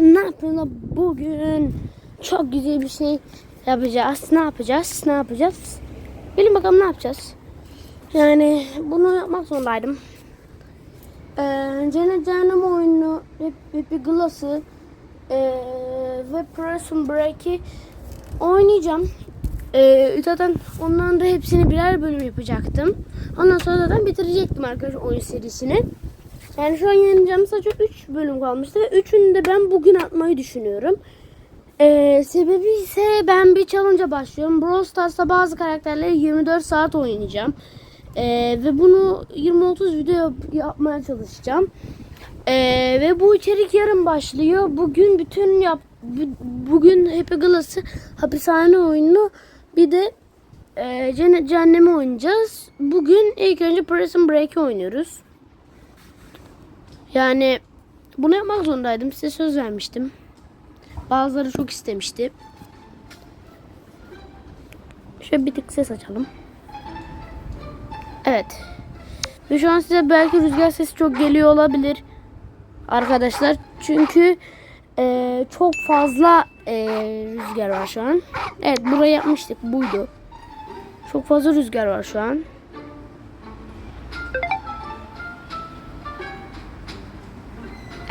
Ne yapıyorlar bugün? Çok güzel bir şey yapacağız. Ne yapacağız? Ne yapacağız? Bilin bakalım ne yapacağız? Yani bunu yapmak zorundaydım. Ee, Cennet Cehennem oyunu, Happy Glass'ı ee, ve Prison Break'i oynayacağım. Ee, zaten onların da hepsini birer bölüm yapacaktım. Ondan sonra zaten bitirecektim arkadaşlar oyun serisini. Yani şu an yayınlayacağım sadece 3 bölüm kalmıştı ve üçünü de ben bugün atmayı düşünüyorum. Ee, sebebi ise ben bir challenge'a başlıyorum. Brawl Stars'ta bazı karakterleri 24 saat oynayacağım. Ee, ve bunu 20-30 video yap- yapmaya çalışacağım. Ee, ve bu içerik yarın başlıyor. Bugün bütün yap bu- bugün Happy Glass'ı hapishane oyununu bir de e, Cehennemi oynayacağız. Bugün ilk önce Prison Break'i oynuyoruz. Yani bunu yapmak zorundaydım. Size söz vermiştim. Bazıları çok istemişti. Şöyle bir tık ses açalım. Evet. Ve şu an size belki rüzgar sesi çok geliyor olabilir. Arkadaşlar. Çünkü eee, çok fazla eee, rüzgar var şu an. Evet burayı yapmıştık. Buydu. Çok fazla rüzgar var şu an.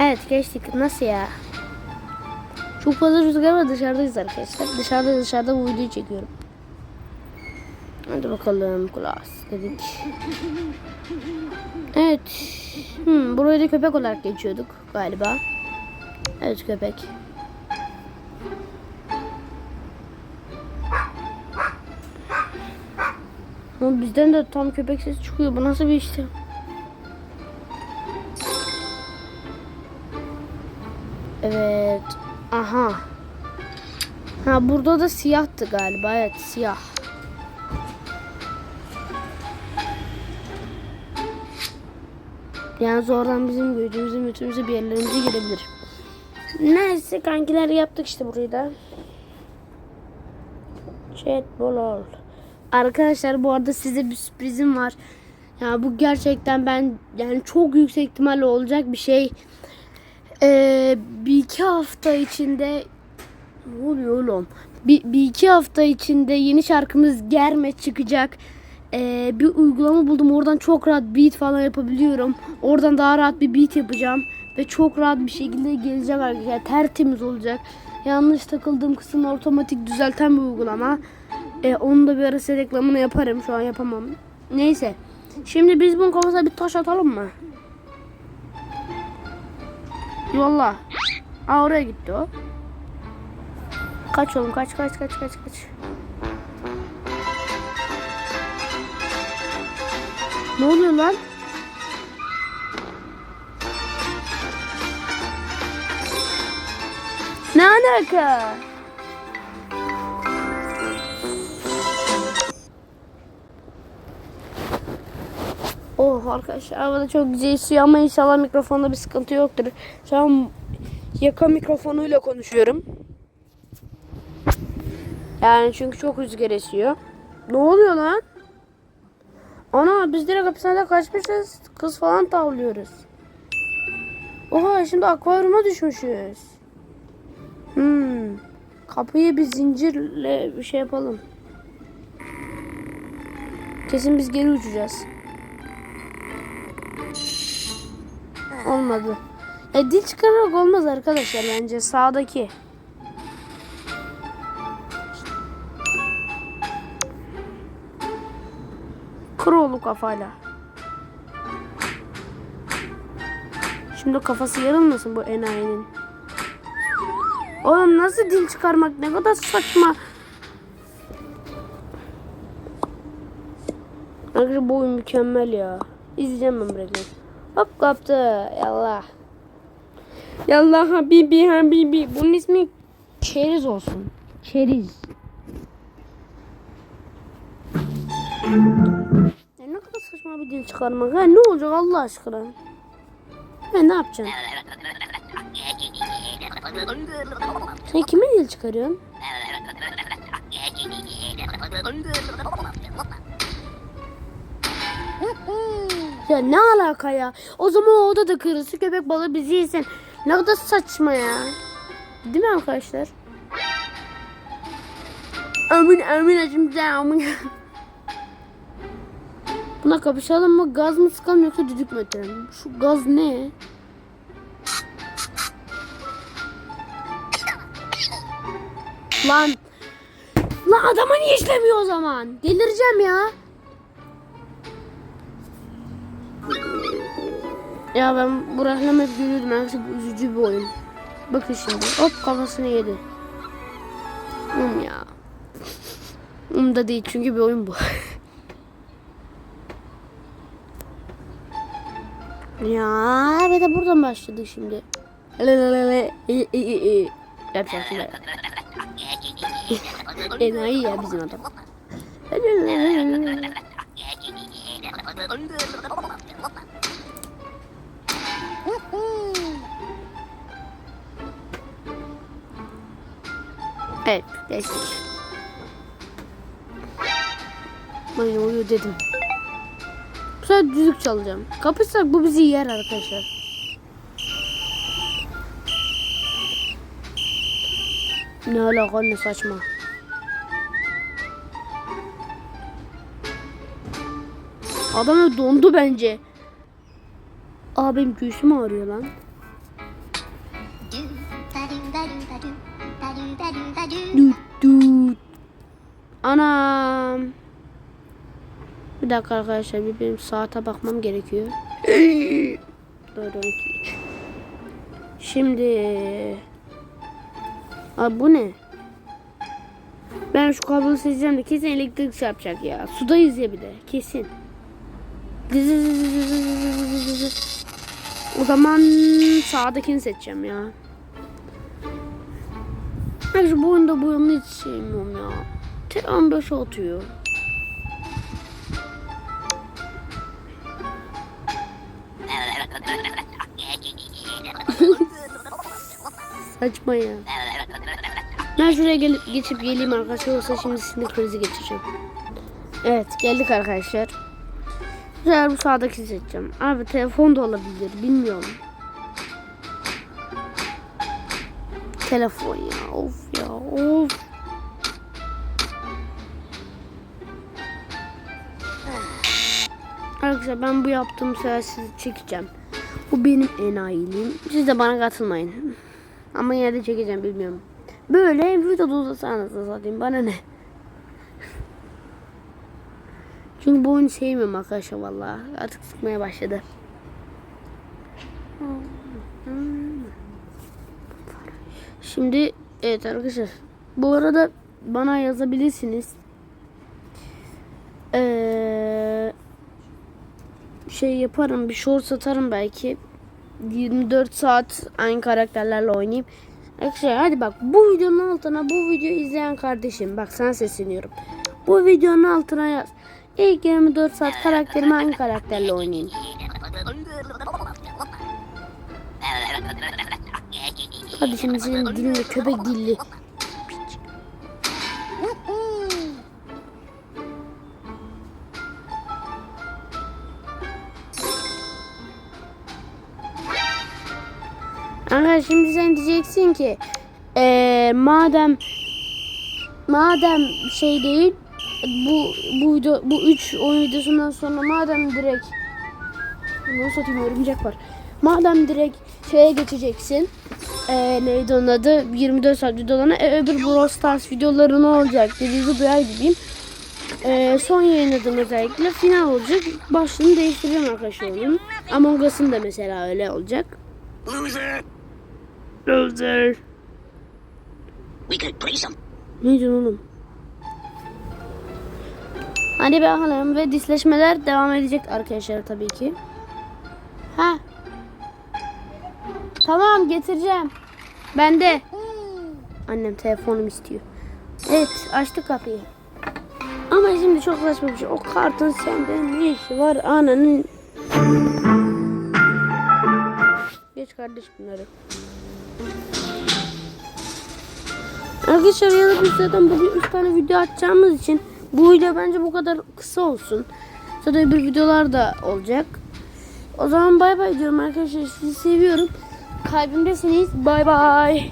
Evet geçtik. Nasıl ya? Çok fazla rüzgar var dışarıdayız arkadaşlar. Dışarıda dışarıda bu videoyu çekiyorum. Hadi bakalım klas dedik. Evet. Hmm, burayı da köpek olarak geçiyorduk galiba. Evet köpek. Ama bizden de tam köpek sesi çıkıyor. Bu nasıl bir işti? Evet. Aha. Ha burada da siyahtı galiba. Evet siyah. Yani oradan bizim gözümüze mütümüze bir yerlerimize girebilir. Neyse kankiler yaptık işte burayı da. Chat bolol. Arkadaşlar bu arada size bir sürprizim var. Ya bu gerçekten ben yani çok yüksek ihtimalle olacak bir şey. Ee, bir iki hafta içinde ne oluyor oğlum? Bir, bir iki hafta içinde yeni şarkımız Germe çıkacak. Ee, bir uygulama buldum. Oradan çok rahat beat falan yapabiliyorum. Oradan daha rahat bir beat yapacağım. Ve çok rahat bir şekilde gelecek arkadaşlar. Tertemiz olacak. Yanlış takıldığım kısmı otomatik düzelten bir uygulama. Ee, onu da bir ara size reklamını yaparım. Şu an yapamam. Neyse. Şimdi biz bunun kafasına bir taş atalım mı? Yolla. Aa oraya gitti o. Kaç oğlum kaç kaç kaç kaç kaç. Ne oluyor lan? Ne alaka? Oh arkadaşlar havada çok güzel esiyor ama inşallah mikrofonda bir sıkıntı yoktur. Şu an yaka mikrofonuyla konuşuyorum. Yani çünkü çok rüzgar esiyor. Ne oluyor lan? Ana biz direkt hapishanede kaçmışız. Kız falan tavlıyoruz. Oha şimdi akvaryuma düşmüşüz. Hmm. Kapıyı bir zincirle bir şey yapalım. Kesin biz geri uçacağız. Olmadı. E dil çıkararak olmaz arkadaşlar bence sağdaki. Kurulu kafayla. Şimdi kafası yarılmasın bu enayinin. Oğlum nasıl dil çıkarmak ne kadar saçma. Arkadaşlar bu oyun mükemmel ya. İzleyeceğim ben burayı. Hop kaptı. Yallah. Yallah habibi habibi. Bunun ismi Çeriz olsun. Çeriz. Ya ne kadar saçma bir dil çıkarmak. Ha, ne olacak Allah aşkına? Ha, ne yapacaksın? Sen kime dil çıkarıyorsun? Ya ne alaka ya? O zaman o oda da kırılsın köpek balığı bizi yesin. Ne kadar saçma ya. Değil mi arkadaşlar? Amin amin acım amin. Buna kapışalım mı? Gaz mı sıkalım yoksa düdük mü ötelim? Şu gaz ne? Lan. Lan adama niye işlemiyor o zaman? Delireceğim ya. Ya ben bu reklam hep görüyordum. Çok üzücü bir oyun. Bakın şimdi. Hop kafasını yedi. Um ya. Um da değil çünkü bir oyun bu. ya bir de buradan başladık şimdi. Yapacak şimdi. Enayi ya bizim adam. Evet, geçtik. Aynen uyu dedim. Bu sefer düzlük çalacağım. Kapışsak bu bizi yer arkadaşlar. Ne alaka ne saçma. Adam dondu bence. Aa benim göğsüm ağrıyor lan. Anam. Bir dakika arkadaşlar bir benim saate bakmam gerekiyor. 4 12 3. Şimdi Abi bu ne? Ben şu kabloyu seçeceğim de kesin elektrik şey yapacak ya. Sudayız ya bir de kesin. O zaman sağdakini seçeceğim ya. Ben şu bu oyunda bu oyunu hiç sevmiyorum ya. Tek 15 atıyor. Saçma ya. Ben şuraya gelip geçip geleyim arkadaşlar olsa şimdi sinir krizi geçireceğim. Evet geldik arkadaşlar. Sefer bu sağdaki seçeceğim. Abi telefon da olabilir bilmiyorum. Telefon ya of ya of. Arkadaşlar ben bu yaptığım sefer sizi çekeceğim. Bu benim enayiliğim. Siz de bana katılmayın. Ama yine de çekeceğim bilmiyorum. Böyle videoda uzatsanız da satayım bana ne. Çünkü bu oyunu sevmiyorum arkadaşlar vallahi. Artık sıkmaya başladı. Şimdi evet arkadaşlar. Bu arada bana yazabilirsiniz. Ee, şey yaparım bir short satarım belki. 24 saat aynı karakterlerle oynayayım. Arkadaşlar hadi bak bu videonun altına bu videoyu izleyen kardeşim bak sana sesleniyorum. Bu videonun altına yaz. İlk 24 saat karakterimi hangi karakterle oynayayım? Hadi şimdi senin dilinde köpek dilli. Diyeceksin ki eee, madem madem şey değil bu bu video bu 3 oyun videosundan sonra madem direkt bunu satayım örümcek var. Madem direkt şeye geçeceksin. Eee neydi onun adı? 24 saat videolarına. E, öbür Brawl Stars videoları ne olacak dediğinizi duyar gibiyim. Eee son yayınladığım özellikle final olacak. Başlığını değiştireceğim arkadaşlar oyunun. Among Us'ın da mesela öyle olacak. Loser! Loser. We could play some. Ne diyorsun oğlum? Hadi bakalım ve disleşmeler devam edecek arkadaşlar tabii ki. Ha. Tamam getireceğim. Ben de. Annem telefonum istiyor. Evet açtı kapıyı. Ama şimdi çok saçma bir şey. O kartın sende ne işi var ananın. Geç kardeş bunları. Arkadaşlar ya da biz zaten bugün 3 tane video atacağımız için bu video bence bu kadar kısa olsun. Zaten bir videolar da olacak. O zaman bay bay diyorum arkadaşlar. Sizi seviyorum. Kalbimdesiniz. Bay bay.